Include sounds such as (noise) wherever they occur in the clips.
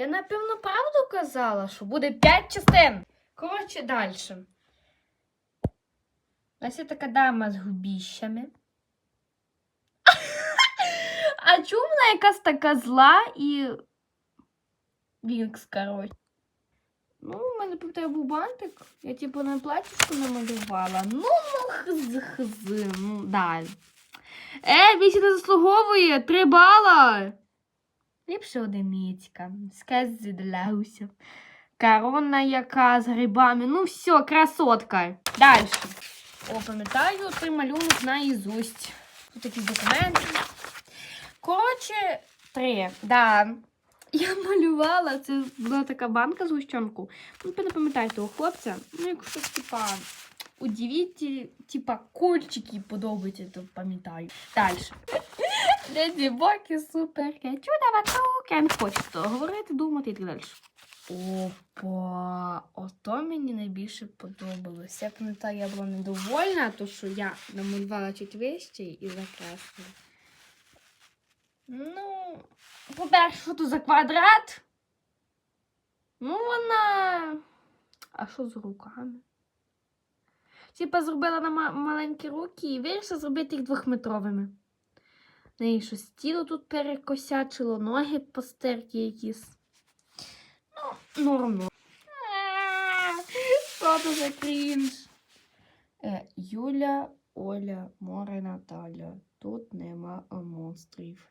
Я напевно правду казала, що буде 5 частин. Коротше, далі. Ось є така дама з губіщами. (laughs) А чому вона якась така зла і. Вінкс, коротше. Ну, у мене був бантик. Я типу на платічку намалювала. Ну, ну, хз, хз, ну, далі. Е, Вісі не заслуговує, три бала. Ліпше одиницька. Скази для. Корона яка з грибами. Ну все, красотка. Далі. О, пам'ятаю, той малюнок наізусть. Тут якісь документи. Коротше, три. Да. Я малювала, це була така банка з гущенку. Ну, не пам'ятаєте того хлопця. Ну, якщо типа удивіть, типа кольчики подобаються, то пам'ятаю. Далі. Леді Боки, супер, чудова штука. Я не хочу того говорити, думати і так далі. Опа, ото мені найбільше подобалось. Я пам'ятаю, я була недовольна, то що я намалювала чуть вище і закреслила. Ну, по-перше, що тут за квадрат? Ну, вона. А що з руками? Типа зробила на маленькі руки і вирішила зробити їх двохметровими. Неї щось тіло тут перекосячило, ноги постерті якісь. Ну, норм. А, Що це за крінж? Е, Юля, Оля, Море, Наталя. Тут нема монстрів.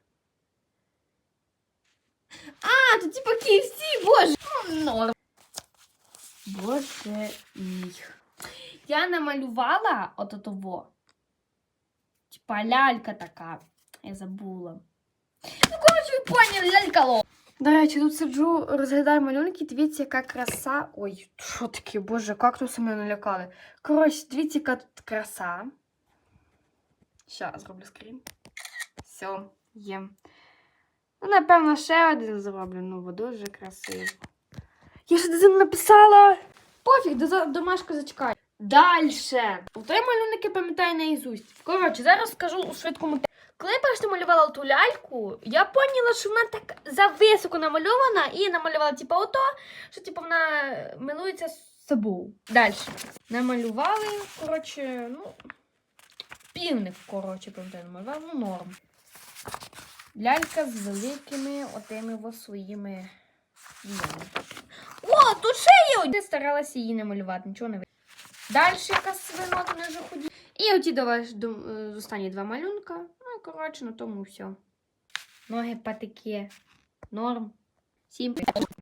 А, тут типа KFC, боже! Ну, норм. Боже мій. Я намалювала от того. Типа лялька така. Я забула. Ну, коротше, ви поняли, лялькало. До речі, тут сиджу, розглядаю малюнки, дивіться, яка краса. Ой, що таке, боже, кактуси мене налякали. Коротше, дивіться, яка тут краса. Щас зроблю скрін. Все, є. Ну, напевно, ще один зроблю. Ну, бо дуже красиво. Я ж дизайн написала. Пофіг, до, домашку зачекай. Дальше. Той малюнок я пам'ятаю наізусть. Коротше, зараз скажу у швидкому Коли я перше намалювала ту ляльку, я поняла, що вона так зависоко намальована і намалювала, типу, ото, що типу, вона милується з собою. Далі. Намалювали, коротше, ну, півник, коротше, пам'ятаю, намалювала, ну, норм. Лялька з великими отими во своїми. О, тут ще є! Я старалася її намалювати, нічого не вийшло. Далі якась свинота не заході. І оті до е, останні два малюнка. Ну, коротше, на тому все. Ноги патики. Норм. Всім.